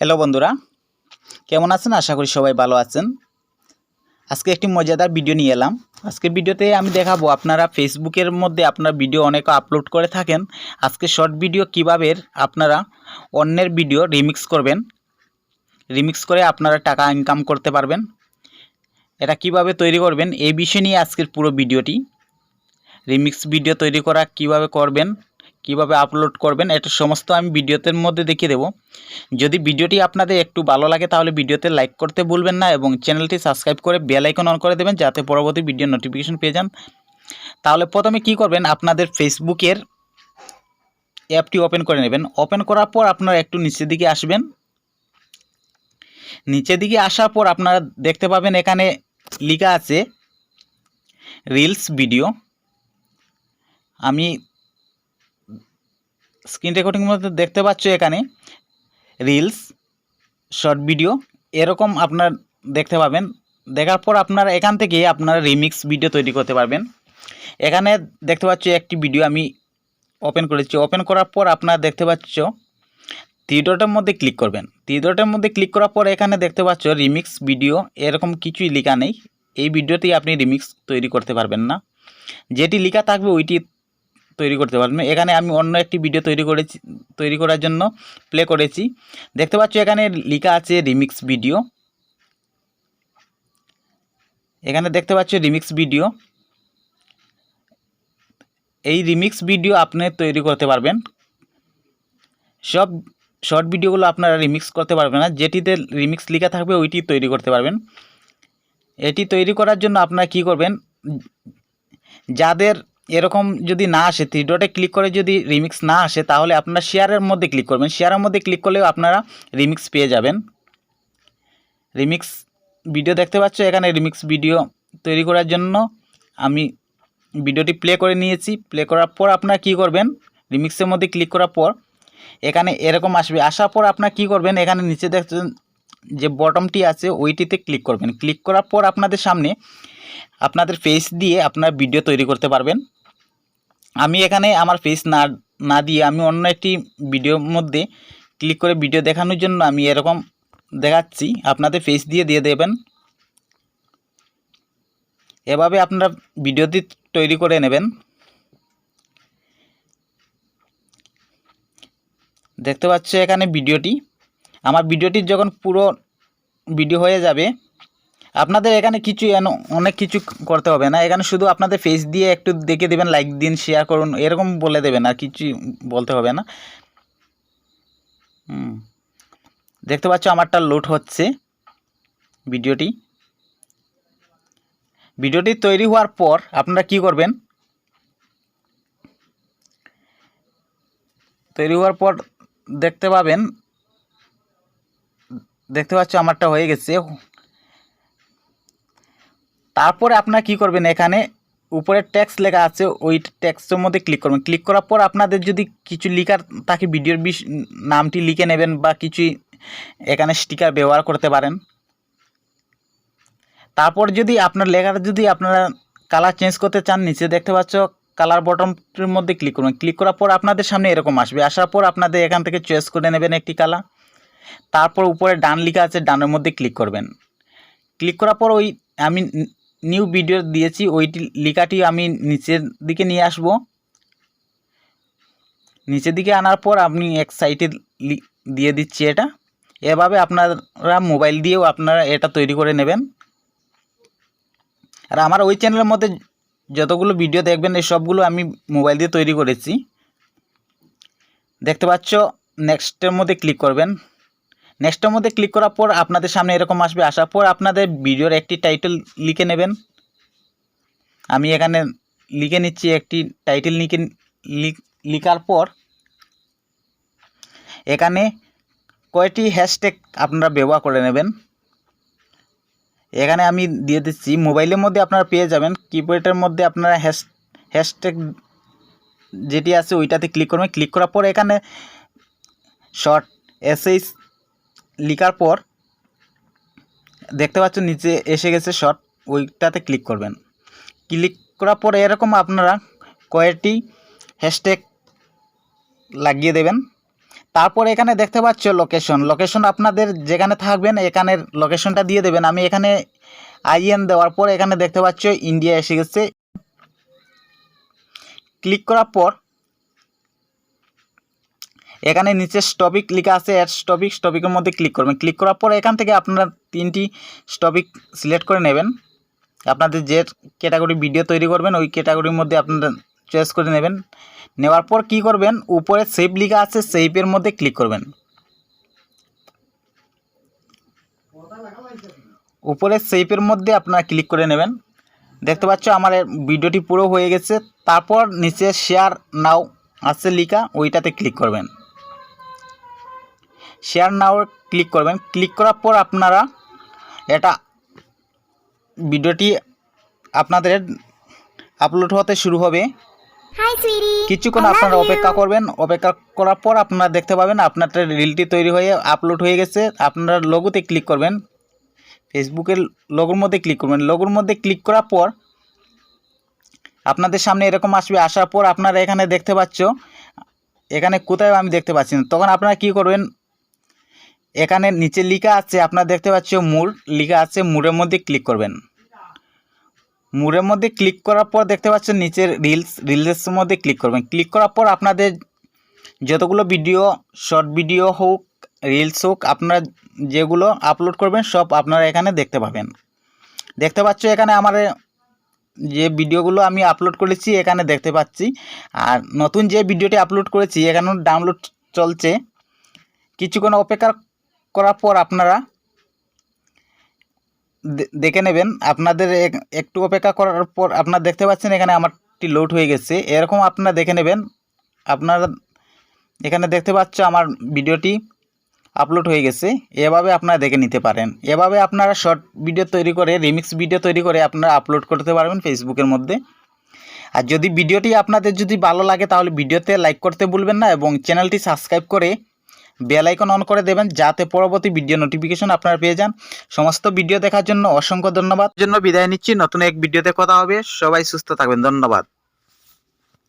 Hello বন্ধুরা, কেমন আছেন? আশা করি সবাই ভালো আছেন। আজকে একটি মজাদার ভিডিও নিয়ে এলাম। আজকের ভিডিওতে আমি দেখাবো আপনারা ফেসবুকের মধ্যে আপনার ভিডিও অনেক আপলোড করে থাকেন। আজকে শর্ট ভিডিও কীভাবে আপনারা অন্যের ভিডিও রিমিক্স করবেন রিমিক্স করে আপনারা টাকা ইনকাম করতে পারবেন, এটা কীভাবে তৈরি করবেন, এই বিষয় নিয়ে আজকের পুরো ভিডিওটি রিমিক্স ভিডিও তৈরি করা কীভাবে করবেন কীভাবে আপলোড করবেন, এটা সমস্ত আমি ভিডিওতে মধ্যে দেখিয়ে দেবো। যদি ভিডিওটি আপনাদের একটু ভালো লাগে, তাহলে ভিডিওতে লাইক করতে ভুলবেন না এবং চ্যানেলটি সাবস্ক্রাইব করে বেল আইকন অন করে দেবেন, যাতে পরবর্তী ভিডিও নোটিফিকেশন পেয়ে যান। তাহলে প্রথমে কি করবেন, আপনাদের ফেসবুকের অ্যাপটি ওপেন করে নেবেন। ওপেন করার পর আপনারা একটু নিচের দিকে আসবেন। নিচের দিকে আসার পর আপনারা দেখতে পাবেন এখানে লেখা আছে রিলস ভিডিও আমি স্ক্রিন রেকর্ডিং মধ্যে দেখতে পাচ্ছ এখানে রিলস শর্ট ভিডিও এরকম আপনার দেখতে পাবেন। দেখার পর আপনারা এখান থেকে আপনারা রিমিক্স ভিডিও তৈরি করতে পারবেন। এখানে দেখতে পাচ্ছ একটি ভিডিও আমি ওপেন করেছি। ওপেন করার পর আপনারা দেখতে পাচ্ছ থ্রিডটের মধ্যে ক্লিক করবেন। থ্রিডটের মধ্যে ক্লিক করার পর এখানে দেখতে পাচ্ছ রিমিক্স ভিডিও এরকম কিছুই লেখা নেই। এই ভিডিওতেই আপনি রিমিক্স তৈরি করতে পারবেন না। যেটি লেখা থাকবে ওইটি তৈরি করতে পারবেন। এখানে আমি অন্য একটি ভিডিও তৈরি করেছি তৈরি করার জন্য প্লে করেছি। দেখতে পাচ্ছ এখানে লেখা আছে রিমিক্স ভিডিও এখানে দেখতে পাচ্ছ রিমিক্স ভিডিও এই রিমিক্স ভিডিও আপনি তৈরি করতে পারবেন। সব শর্ট ভিডিওগুলো আপনারা রিমিক্স করতে পারবেন না। যেটিতে রিমিক্স লেখা থাকবে ওইটি তৈরি করতে পারবেন। এটি তৈরি করার জন্য আপনারা কি করবেন? যাদের এরকম যদি না আসে থ্রি ডটে ক্লিক করে যদি রিমিক্স না আসে, তাহলে আপনারা শেয়ারের মধ্যে ক্লিক করবেন। শেয়ারের মধ্যে ক্লিক করলেও আপনারা রিমিক্স পেয়ে যাবেন। রিমিক্স ভিডিও দেখতে পাচ্ছ? এখানে রিমিক্স ভিডিও তৈরি করার জন্য আমি ভিডিওটি প্লে করে নিয়েছি। প্লে করার পর আপনারা কি করবেন? রিমিক্সের মধ্যে ক্লিক করার পর এখানে এরকম আসবে। আসার পর আপনারা কি করবেন? এখানে নিচে দেখছেন যে বটমটি আছে, ওইটিতে ক্লিক করবেন। ক্লিক করার পর আপনাদের সামনে আপনাদের ফেস দিয়ে আপনার ভিডিও তৈরি করতে পারবেন। আমি এখানে আমার ফেস না না দিয়ে আমি অন্য একটি ভিডিওর মধ্যে ক্লিক করে ভিডিও দেখানোর জন্য আমি এরকম দেখাচ্ছি। আপনাদের ফেস দিয়ে দিয়ে দেবেন। এভাবে আপনারা ভিডিওটি তৈরি করে নেবেন। দেখতে পাচ্ছ এখানে ভিডিওটি আমার ভিডিওটি যখন পুরো ভিডিও হয়ে যাবে আপনাদের এখানে কিছু অনেক কিছু করতে হবে না। এখানে শুধু আপনাদের ফেস দিয়ে একটু দেখে দেবেন লাইক দিন শেয়ার করুন, এরকম বলে দেবেন, আর কিছু বলতে হবে না। হুম। দেখতে পাচ্ছ আমারটা লোড হচ্ছে ভিডিওটি। ভিডিওটি তৈরি হওয়ার পর আপনারা কি করবেন? তৈরি হওয়ার পর দেখতে পাবেন, দেখতে পাচ্ছ আমারটা হয়ে গেছে। তারপরে আপনারা কি করবেন, এখানে উপরে ট্যাক্স লেখা আছে, ওই ট্যাক্সের মধ্যে ক্লিক করবেন। ক্লিক করার পর আপনাদের যদি কিছু লিখার তাকে ভিডিওর বিষ নামটি লিখে নেবেন বা কিছু এখানে স্টিকার ব্যবহার করতে পারেন। তারপর যদি আপনার লেখাটা যদি আপনারা কালার চেঞ্জ করতে চান, নিচে দেখতে পাচ্ছ কালার বটনটির মধ্যে ক্লিক করবেন। ক্লিক করার পর আপনাদের সামনে এরকম আসবে। আসার পর আপনাদের এখান থেকে চয়েস করে নেবেন একটি কালার তারপর উপরে ডান লেখা আছে, ডানের মধ্যে ক্লিক করবেন। ক্লিক করার পর ওই আমি নিউ ভিডিও দিয়েছি, ওইটি লেখাটি আমি নিচের দিকে নিয়ে আসব। নিচের দিকে আনার পর আপনি এক সাইডে দিয়ে দিচ্ছি এটা। এভাবে আপনারা মোবাইল দিয়েও আপনারা এটা তৈরি করে নেবেন। আর আমার ওই চ্যানেলের মধ্যে যতগুলো ভিডিও দেখবেন, এই সবগুলো আমি মোবাইল দিয়ে তৈরি করেছি। দেখতে পাচ্ছ নেক্সটের মধ্যে ক্লিক করবেন। নেক্সটের মধ্যে ক্লিক করার পর আপনাদের সামনে এরকম আসবে। আসার পর আপনাদের ভিডিওর একটি টাইটেল লিখে নেবেন। আমি এখানে লিখে নিচ্ছি একটি টাইটেল লিখে লিখার পর এখানে কয়টি হ্যাশট্যাগ আপনারা ব্যবহার করে নেবেন। এখানে আমি দিয়ে দিচ্ছি, মোবাইলের মধ্যে আপনারা পেয়ে যাবেন। কিপ্যাডের মধ্যে আপনারা হ্যাশ হ্যাশট্যাগ যেটি আছে ওইটাতে ক্লিক করবেন। ক্লিক করার পর এখানে শর্ট এসএইচ লিখার পর দেখতে পাচ্ছ নিচে এসে গেছে শর্ট ওইটাতে ক্লিক করবেন। ক্লিক করার পরে এরকম আপনারা কয়েকটি হ্যাশট্যাগ লাগিয়ে দেবেন। তারপর এখানে দেখতে পাচ্ছ লোকেশন লোকেশন আপনাদের যেখানে থাকবেন, এখানের লোকেশনটা দিয়ে দেবেন। আমি এখানে আইএন দেওয়ার পর এখানে দেখতে পাচ্ছ ইন্ডিয়া এসে গেছে। ক্লিক করার পর এখানে নিচে স্টপিক লেখা আছে অ্যাড স্টপিক স্টপিকের মধ্যে ক্লিক করবেন। ক্লিক করার পর এখান থেকে আপনারা তিনটি স্টপিক সিলেক্ট করে নেবেন। আপনাদের যে ক্যাটাগরি ভিডিও তৈরি করবেন, ওই ক্যাটাগরির মধ্যে আপনারা চয়েস করে নেবেন। নেওয়ার পর কি করবেন, উপরে সেভ লেখা আছে সেভের মধ্যে ক্লিক করবেন। উপরে সেভের মধ্যে আপনারা ক্লিক করে নেবেন। দেখতে পাচ্ছ আমার ভিডিওটি পুরো হয়ে গেছে। তারপর নিচে শেয়ার নাও আছে লেখা, ওইটাতে ক্লিক করবেন। শেয়ার নাও ক্লিক করবেন। ক্লিক করার পর আপনারা এটা ভিডিওটি আপনাদের আপলোড হতে শুরু হবে। কিছুক্ষণ আপনারা অপেক্ষা করবেন। অপেক্ষা করার পর আপনারা দেখতে পাবেন আপনার রিলটি তৈরি হয়ে আপলোড হয়ে গেছে। আপনারা লোগোতে ক্লিক করবেন। ফেসবুকের লোগোর মধ্যে ক্লিক করবেন। লোগোর মধ্যে ক্লিক করার পর আপনাদের সামনে এরকম আসবে। আসার পর আপনারা এখানে দেখতে পাচ্ছ এখানে কোথায় আমি দেখতে পাচ্ছি না। তখন আপনারা কি করবেন? এখানে নিচে লেখা আছে, আপনারা দেখতে পাচ্ছ মুর লেখা আছে মুরের মধ্যে ক্লিক করবেন। মুরের মধ্যে ক্লিক করার পর দেখতে পাচ্ছেন নিচের রিলস রিলসের মধ্যে ক্লিক করবেন। ক্লিক করার পর আপনাদের যতগুলো ভিডিও শর্ট ভিডিও হোক রিলস হোক, আপনারা যেগুলো আপলোড করবেন, সব আপনারা এখানে দেখতে পাবেন। দেখতে পাচ্ছ এখানে আমার যে ভিডিওগুলো আমি আপলোড করেছি, এখানে দেখতে পাচ্ছি। আর নতুন যে ভিডিওটি আপলোড করেছি, এখানেও ডাউনলোড চলছে। কিছুক্ষণ অপেক্ষা করার পর আপনারা দেখে নেবেন। আপনাদের এক- একটু অপেক্ষা করার পর আপনারা দেখতে পাচ্ছেন এখানে আমারটি লোড হয়ে গেছে। এরকম আপনারা দেখে নেবেন। আপনারা এখানে দেখতে পাচ্ছ আমার ভিডিওটি আপলোড হয়ে গেছে। এভাবে আপনারা দেখে নিতে পারেন। এভাবে আপনারা শর্ট ভিডিও তৈরি করে রিমিক্স ভিডিও তৈরি করে আপনারা আপলোড করতে পারবেন ফেসবুকের মধ্যে। আর যদি ভিডিওটি আপনাদের যদি ভালো লাগে, তাহলে ভিডিওতে লাইক করতে ভুলবেন না এবং চ্যানেলটি সাবস্ক্রাইব করে বেল অন করে দেবেন যাতে পরবর্তী ভিডিও নোটিফিকেশন আপনারা পেয়ে যান। সমস্ত ভিডিও দেখার জন্য অসংখ্য ধন্যবাদ। জন্য বিদায় নিচ্ছি। নতুন এক ভিডিওতে কথা হবে। সবাই সুস্থ থাকবেন। ধন্যবাদ।